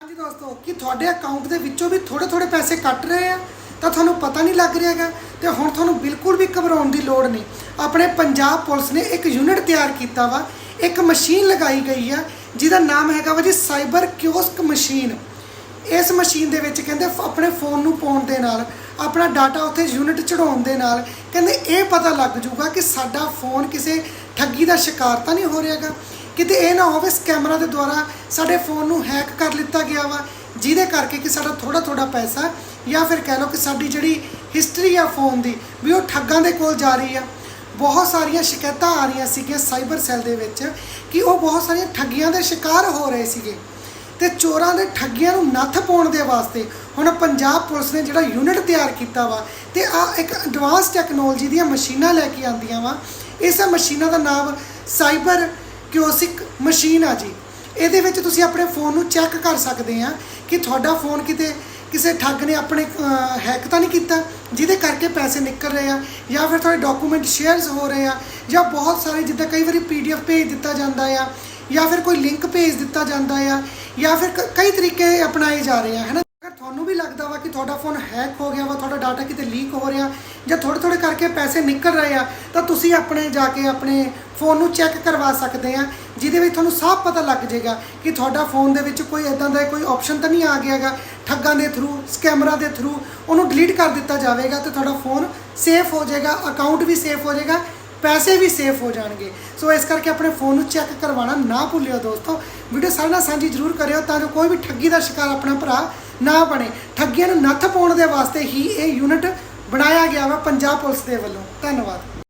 ਹਾਂਜੀ ਦੋਸਤੋ, ਕਿ ਤੁਹਾਡੇ ਅਕਾਊਂਟ ਦੇ ਵਿੱਚੋਂ ਵੀ ਥੋੜੇ ਥੋੜੇ ਪੈਸੇ ਕੱਟ ਰਹੇ ਆ, ਤਾਂ ਤੁਹਾਨੂੰ ਪਤਾ ਨਹੀਂ ਲੱਗ ਰਿਹਾ ਹੈਗਾ ਤੇ ਹੁਣ ਤੁਹਾਨੂੰ ਬਿਲਕੁਲ ਵੀ ਘਬਰਾਉਣ ਦੀ ਲੋੜ ਨਹੀਂ। ਆਪਣੇ ਪੰਜਾਬ ਪੁਲਿਸ ਨੇ ਇੱਕ ਯੂਨਿਟ ਤਿਆਰ ਕੀਤਾ ਵਾ, ਇੱਕ ਮਸ਼ੀਨ ਲਗਾਈ ਗਈ ਆ, ਜਿਹਦਾ ਨਾਮ ਹੈਗਾ ਵਾ ਜੀ ਸਾਈਬਰ ਕਿਓਸਕ ਮਸ਼ੀਨ। ਇਸ ਮਸ਼ੀਨ ਦੇ ਵਿੱਚ ਕਹਿੰਦੇ ਆਪਣੇ ਫੋਨ ਨੂੰ ਪਾਉਣ ਦੇ ਨਾਲ, ਆਪਣਾ ਡਾਟਾ ਉੱਥੇ ਯੂਨਿਟ ਚੜਾਉਣ ਦੇ ਨਾਲ, ਕਹਿੰਦੇ ਇਹ ਪਤਾ ਲੱਗ ਜਾਊਗਾ ਕਿ ਸਾਡਾ ਫੋਨ ਕਿਸੇ ਠੱਗੀ ਦਾ ਸ਼ਿਕਾਰ ਤਾਂ ਨਹੀਂ ਹੋ ਰਿਹਾਗਾ ਕਿਤੇ ਇਹ ਨਾ ਹੋਵੇ ਸਕੈਮਰਾਂ ਦੇ ਦੁਆਰਾ ਸਾਡੇ ਫੋਨ ਨੂੰ ਹੈਕ ਕਰ ਲਿੱਤਾ ਗਿਆ ਵਾ, ਜਿਹਦੇ ਕਰਕੇ ਕਿ ਸਾਡਾ ਥੋੜਾ ਥੋੜਾ ਪੈਸਾ ਜਾਂ ਫਿਰ ਕਹਿ ਲਓ ਕਿ ਸਾਡੀ ਜਿਹੜੀ ਹਿਸਟਰੀ ਆ ਫੋਨ ਦੀ, ਵੀ ਉਹ ਠੱਗਾਂ ਦੇ ਕੋਲ ਜਾ ਰਹੀ ਆ। ਬਹੁਤ ਸਾਰੀਆਂ ਸ਼ਿਕਾਇਤਾਂ ਆ ਰਹੀਆਂ ਸੀਗੀਆਂ ਸਾਈਬਰ ਸੈੱਲ ਦੇ ਵਿੱਚ ਕਿ ਉਹ ਬਹੁਤ ਸਾਰੀਆਂ ਠੱਗੀਆਂ ਦੇ ਸ਼ਿਕਾਰ ਹੋ ਰਹੇ ਸੀਗੇ ਤੇ ਚੋਰਾਂ ਦੇ ਠੱਗੀਆਂ ਨੂੰ ਨੱਥ ਪਾਉਣ ਦੇ ਵਾਸਤੇ ਹੁਣ ਪੰਜਾਬ ਪੁਲਿਸ ਨੇ ਜਿਹੜਾ ਯੂਨਿਟ ਤਿਆਰ ਕੀਤਾ ਵਾ ਤੇ ਆ ਇੱਕ ਐਡਵਾਂਸ ਟੈਕਨੋਲੋਜੀ ਦੀਆਂ ਮਸ਼ੀਨਾਂ ਲੈ ਕੇ ਆਂਦੀਆਂ ਵਾ। ਇਸ ਮਸ਼ੀਨਾਂ ਦਾ ਨਾਮ ਸਾਈਬਰ ਕਿਓਸਿਕ ਮਸ਼ੀਨ ਆ ਜੀ। ਇਹਦੇ ਵਿੱਚ ਤੁਸੀਂ ਆਪਣੇ ਫੋਨ ਨੂੰ ਚੈੱਕ ਕਰ ਸਕਦੇ ਆ ਕਿ ਤੁਹਾਡਾ ਫੋਨ ਕਿਤੇ ਕਿਸੇ ਠੱਗ ਨੇ ਆਪਣੇ ਹੈਕ ਤਾਂ ਨਹੀਂ ਕੀਤਾ, ਜਿਹਦੇ ਕਰਕੇ ਪੈਸੇ ਨਿਕਲ ਰਹੇ ਆ, ਜਾਂ ਫਿਰ ਤੁਹਾਡੇ ਡਾਕੂਮੈਂਟ ਸ਼ੇਅਰਸ ਹੋ ਰਹੇ ਆ, ਜਾਂ ਬਹੁਤ ਸਾਰੇ ਜਿੱਦਾਂ ਕਈ ਵਾਰੀ ਪੀਡੀਐਫ ਭੇਜ ਦਿੱਤਾ ਜਾਂਦਾ ਆ, ਜਾਂ ਫਿਰ ਕੋਈ ਲਿੰਕ ਭੇਜ ਦਿੱਤਾ ਜਾਂਦਾ ਆ, ਜਾਂ ਫਿਰ ਕ- ਕਈ ਤਰੀਕੇ ਅਪਣਾਏ ਜਾ ਰਹੇ ਆ ਹੈ ਨਾ ਵਾ ਕਿ ਤੁਹਾਡਾ ਫੋਨ ਹੈਕ ਹੋ ਗਿਆ ਵਾ, ਤੁਹਾਡਾ ਡਾਟਾ ਕਿਤੇ ਲੀਕ ਹੋ ਰਿਹਾ, ਜਾਂ ਥੋੜੇ ਥੋੜੇ ਕਰਕੇ ਪੈਸੇ ਨਿਕਲ ਰਹੇ ਆ, ਤਾਂ ਤੁਸੀਂ ਆਪਣੇ ਜਾ ਕੇ ਆਪਣੇ ਫੋਨ ਨੂੰ ਚੈੱਕ ਕਰਵਾ ਸਕਦੇ ਆ, ਜਿਹਦੇ ਵਿੱਚ ਤੁਹਾਨੂੰ ਸਾਫ਼ ਪਤਾ ਲੱਗ ਜਾਏਗਾ ਕਿ ਤੁਹਾਡਾ ਫੋਨ ਦੇ ਵਿੱਚ ਕੋਈ ਇਦਾਂ ਦਾ ਕੋਈ ਆਪਸ਼ਨ ਤਾਂ ਨਹੀਂ ਆ ਗਿਆਗਾ ਠੱਗਾਂ ਦੇ ਥਰੂ ਸਕੈਮਰਾਂ ਦੇ ਥਰੂ ਉਹਨੂੰ ਡਿਲੀਟ ਕਰ ਦਿੱਤਾ ਜਾਵੇਗਾ ਤੇ ਤੁਹਾਡਾ ਫੋਨ ਸੇਫ ਹੋ ਜਾਏਗਾ ਅਕਾਊਂਟ ਵੀ ਸੇਫ ਹੋ ਜਾਏਗਾ, ਪੈਸੇ ਵੀ ਸੇਫ ਹੋ ਜਾਣਗੇ। ਸੋ ਇਸ ਕਰਕੇ ਆਪਣੇ ਫੋਨ ਨੂੰ ਚੈੱਕ ਕਰਵਾਉਣਾ ਨਾ ਭੁੱਲਿਓ ਦੋਸਤੋ। ਵੀਡੀਓ ਸਾਰੇ ਨਾਲ ਸਾਂਝੀ ਜ਼ਰੂਰ ਕਰਿਓ ਤਾਂ ਜੋ ਕੋਈ ਵੀ ਠੱਗੀ ਦਾ ਸ਼ਿਕਾਰ ਆਪਣਾ ਭਰਾ ਨਾ ਬਣੇ। ਠੱਗੀਆਂ ਨੂੰ ਨੱਥ ਪਾਉਣ ਦੇ ਵਾਸਤੇ ਹੀ ਇਹ ਯੂਨਿਟ ਬਣਾਇਆ ਗਿਆ ਵਾ ਪੰਜਾਬ ਪੁਲਿਸ ਦੇ ਵੱਲੋਂ। ਧੰਨਵਾਦ।